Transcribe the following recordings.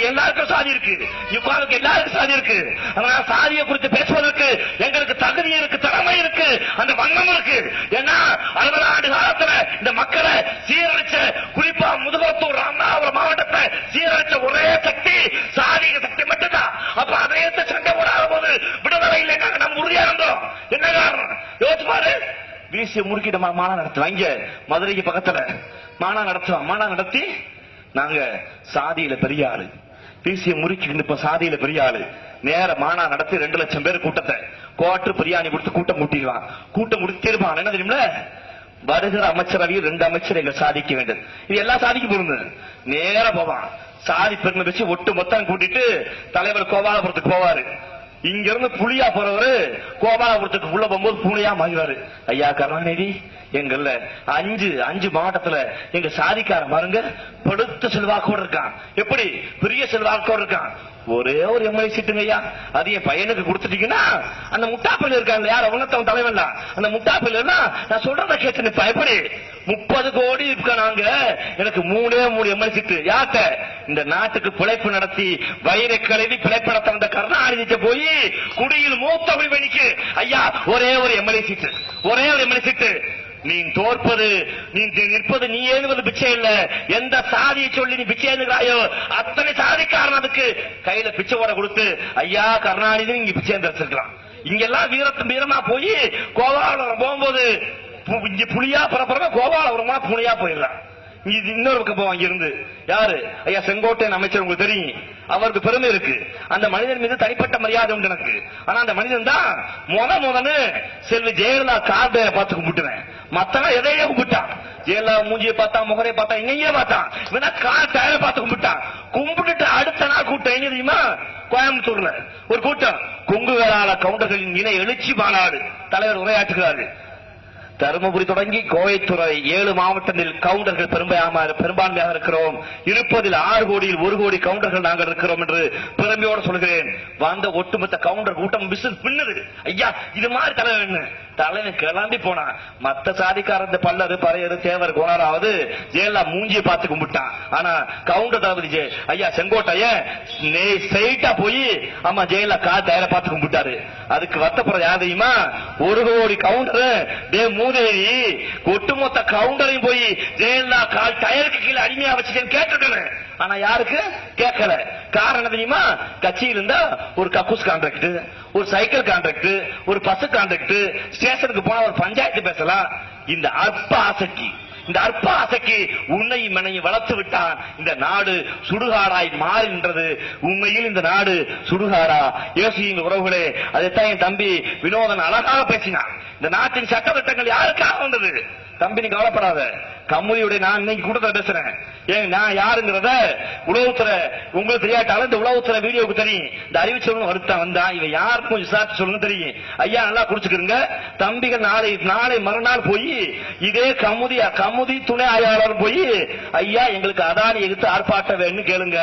எல்லாருக்கும் சாதி இருக்கு. யுகாவுக்கு எல்லாருக்கும் சாதி இருக்கு. அதனால சாதியை குறித்து பேசுவதற்கு எங்களுக்கு தகுதி இருக்கு திறமை இருக்கு அந்த வண்ணம் இருக்கு. ஏன்னா அறுபது ஆண்டு காலத்துல இந்த மக்களை சீரழிச்ச குறிப்பா முதுகத்தூர் ராமநாதபுரம் மாவட்டத்தை சீரழிச்ச ஒரே சக்தி சாதிக சக்தி மட்டும்தான். அப்ப அதை எடுத்து சண்டை போடாத போது விடுதலை இல்லைன்னா நம்ம உறுதியா இருந்தோம். என்ன காரணம்? யோசிச்சு பாரு. வீசிய முறுக்கிட்ட மா- நடத்துவாங்க மதுரைக்கு பக்கத்துல. மாநாடு நடத்துவான் மாநாடு நடத்தி நாங்க சாதியில பெரிய ஆளு. பிசிய முறுக்கிட்டு இப்ப சாதியில பெரிய ஆளு. நேர மானா நடத்தி ரெண்டு லட்சம் பேர் கூட்டத்தை. கோட்டு பிரியாணி கொடுத்து கூட்டம் கூட்டிடுவான் கூட்டம் முடித்திருப்பான் என்ன தெரியுமில வருகிற அமைச்சரவையில் ரெண்டு அமைச்சர் எங்க சாதிக்க வேண்டும். இது எல்லா சாதிக்கு பொருந்து நேர போவான். சாதி பெருமை வச்சு ஒட்டு மொத்தம் கூட்டிட்டு தலைவர் கோபாலபுரத்துக்கு போவாரு. இங்க இருந்து புலியா போறவரு கோபாலபுரத்துக்கு உள்ள போகும்போது பூனையா மாறிவாரு. ஐயா கருணாநிதி எங்கள்ல அஞ்சு அஞ்சு மாவட்டத்துல எங்க சாதிக்கார பாருங்க படுத்த செல்வாக்கோடு இருக்கான். எப்படி? பெரிய செல்வாக்கோடு இருக்கான். ஒரே ஒரு எம்எல்ஏ சீட்டுங்க ஐயா. அது என் பையனுக்கு கொடுத்துட்டீங்கன்னா அந்த முட்டாப்பில் இருக்காங்க யார்? உணர்த்தவன் தலைவன் அந்த முட்டாப்பில் நான் சொல்றத கேட்டு நிப்பா. முப்பது கோடி இருக்க நாங்க? எனக்கு மூணே மூணு எம்எல்ஏ சீட்டு. யார்கிட்ட? இந்த நாட்டுக்கு பிழைப்பு நடத்தி வயிறை கழுவி பிழைப்பு நடத்த வந்த கருணாநிதிட்ட போய் குடியில் மூத்த முடிவெனிக்கு ஐயா ஒரே ஒரு எம்எல்ஏ சீட்டு. ஒரே ஒரு எம்எல்ஏ சீட்டு. நீ தோற்பது நீ நிற்பது நீ ஏழுவது பிச்சை இல்ல. எந்த சாதியை சொல்லி நீ பிச்சை எழுதுகிறாயோ அத்தனை சாதிக்காரன் அதுக்கு கையில பிச்சை ஓட கொடுத்து ஐயா கருணாநிதி இங்க பிச்சை வச்சிருக்கலாம் இங்கெல்லாம் வீரத்து வீரமா போய் கோபாலபுரம் போகும்போது இங்க புலியா பரப்புறமா கோபாலபுரமா புளியா போயிடலாம் இது இன்னொரு பக்கம் போவாங்க இருந்து யாரு? ஐயா செங்கோட்டையன் அமைச்சர் உங்களுக்கு தெரியும். அவருக்கு பெருமை இருக்கு. அந்த மனிதன் மீது தனிப்பட்ட மரியாதை உண்டு எனக்கு. ஆனா அந்த மனிதன் தான் முத முதன்னு செல்வி ஜெயலலிதா கார்பேரை பார்த்து கும்பிட்டுறேன் மத்தவன் எதையே கும்பிட்டான். ஜெயலலிதா மூஞ்சியை பார்த்தா முகரை பார்த்தா எங்கேயே பார்த்தான் வேணா கார் டயரை பார்த்து கும்பிட்டான். கும்பிட்டுட்டு அடுத்த நாள் கூட்டம் எங்க தெரியுமா? கோயம்புத்தூர்ல. ஒரு கூட்டம். கொங்கு வேளாள கவுண்டர்களின் இணை எழுச்சி மாநாடு. தலைவர் உரையாற்றுகிறார்கள். தருமபுரி தொடங்கி கோவைத்துறை ஏழு மாவட்டத்தில் கவுண்டர்கள் பெரும்பான்மையாக பெரும்பான்மையாக இருக்கிறோம். இருப்பதில் ஆறு கோடியில் ஒரு கோடி கவுண்டர்கள் நாங்கள் இருக்கிறோம் என்று பெருமையோடு சொல்கிறேன். வந்த ஒட்டுமொத்த கவுண்டர் கூட்டம் விசில் பின்னுது ஐயா இது மாதிரி தலைவன் தலைவன் கிளம்பி போனான் மத்த சாதிக்காரந்த பல்லரு பறையரு தேவர் கோணாராவது ஜெயலலா மூஞ்சியை பார்த்து கும்பிட்டான். ஆனா கவுண்டர் தளபதி ஜெய ஐயா செங்கோட்டையன் ஸ்ட்ரைட்டா போய் ஆமா ஜெயலலா கால் டயரை பார்த்து கும்பிட்டாரு. அதுக்கு வருத்தப்படுறது யாதையுமா ஒரு கோடி கவுண்டர் டே மூதேவி ஒட்டுமொத்த கவுண்டரையும் போய் ஜெயலலிதா கால் டயருக்கு கீழே அடிமையா வச்சுட்டேன்னு கேட்டிருக்கேன். ஆனா யாருக்கு? கேட்கல. காரணம் தெரியுமா? கட்சியில் இருந்தா ஒரு கக்கூஸ் கான்ட்ராக்ட் ஒரு சைக்கிள் கான்ட்ராக்ட் ஒரு பஸ் கான்ட்ராக்ட் ஸ்டேஷனுக்கு போனா ஒரு பஞ்சாயத்து பேசலாம். இந்த அற்ப ஆசைக்கு இந்த அற்ப ஆசைக்கு உன்னையும் மனையும் வளர்த்து விட்டான். இந்த நாடு சுடுகாடாய் மாறுகின்றது. உண்மையில் இந்த நாடு சுடுகாடா. யோசியுங்க உறவுகளே அதைத்தான் என் தம்பி வினோதன் அழகாக பேசினான். இந்த நாட்டின் சட்டத்திட்டங்கள் யாருக்காக வந்தது? தம்பி நீ கவலைப்படாத. கம்முதியுடைய நான் இன்னைக்கு கூட்டத்தில் பேசுறேன். ஏன் நான் யாருங்கிறத உளவுத்துறை உங்களுக்கு தெரியாட்டாலும் இந்த உளவுத்துறை வீடியோவுக்கு தெரியும் இந்த அறிவிச்சவங்க வருத்தம் வந்தா இவன் யாருக்கும் விசாரிச்சு சொல்லுங்க தெரியும். ஐயா நல்லா குடிச்சுக்கிறங்க தம்பிகள் நாளை நாளை மறுநாள் போய் இதே கமுதி கமுதி துணை ஆய்வாளர் போய் ஐயா எங்களுக்கு அதானி எடுத்து ஆர்ப்பாட்டம் வேணும்னு கேளுங்க.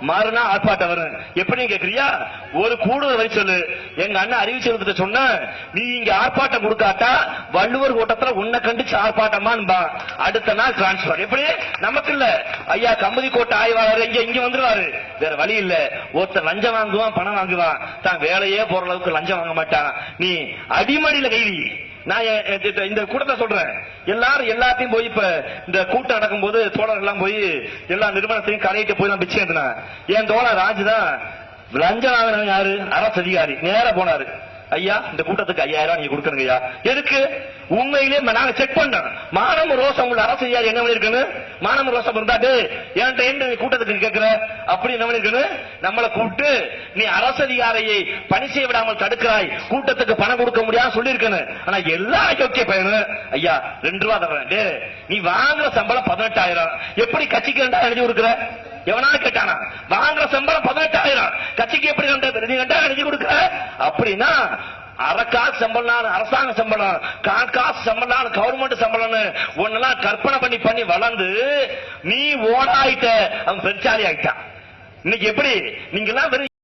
மாறுனா ஆர்ப்பாட்டம் வரும். எப்படி கேக்குறியா? ஒரு கூடுதல் வரி சொல்லு. எங்க அண்ணன் அறிவிச்சு சொன்ன நீ இங்க ஆர்ப்பாட்டம் கொடுக்காட்டா வள்ளுவர் கூட்டத்துல உன்னை கண்டிச்சு ஆர்ப்பாட்டமான்பா. அடுத்த நாள் டிரான்ஸ்பர் எப்படி? நமக்கு இல்ல. ஐயா கம்பதி கோட்டை ஆய்வாளர் இங்க இங்க வந்துருவாரு. வேற வழி இல்ல. ஒருத்தர் லஞ்சம் வாங்குவான் பணம் வாங்குவான். தான் வேலையே போற அளவுக்கு லஞ்சம் வாங்க மாட்டான். நீ அடிமடியில கைவி நான் இந்த- கூட்டத்தை சொல்றேன். எல்லாரும் எல்லாத்தையும் போய் இப்ப இந்த கூட்டம் நடக்கும் போது எல்லாம் போய் எல்லா நிறுவனத்தையும் கரையிட்டு போய் நான் பிச்சை எடுத்தேன். என் தோழர் ராஜ் தான் லஞ்சம் வாங்கினவன் யாரு? அரசு அதிகாரி. நேரா போனாரு. ஐயா இந்த கூட்டத்துக்கு ஐயாயிரம் நீங்க கொடுக்கணுங்க ஐயா. எதுக்கு? உண்மையிலே நாங்க செக் பண்ணோம். மானம் ரோசம் உள்ள அரசு ஐயா என்ன பண்ணிருக்கணும் மானம் ரோசம் இருந்தாட்டு என்கிட்ட என்ன நீ கூட்டத்துக்கு கேட்கிற அப்படி என்ன பண்ணிருக்கணும் நம்மளை கூப்பிட்டு நீ அரசு அதிகாரியை பணி செய்ய விடாமல் தடுக்கிறாய். கூட்டத்துக்கு பணம் கொடுக்க முடியாது சொல்லியிருக்கணும் ஆனா எல்லா ஓகே பையனு. ஐயா ரெண்டு ரூபா தர்றேன். டேய், நீ வாங்குற சம்பளம் பதினெட்டாயிரம். எப்படி கட்சிக்கு ரெண்டாயிரம் எழுதி கொடுக்குற? எவனா கேட்டானா வாங்குற சம்பளம் பதினெட்டாயிரம். கட்சிக்கு எப்படி ரெண்டு நீ எழுதி கொடுக்குற? அப்படின்னா அரை சம்பளம் அரசாங்க சம்பளம் காசு சம்பளம் கவர்மெண்ட் சம்பளம்னு ஒன்னெல்லாம் கற்பனை பண்ணி பண்ணி வளர்ந்து நீ ஓடாயிட்ட. அவன் பெருச்சாலி ஆயிட்டான். இன்னைக்கு எப்படி? நீங்க எல்லாம்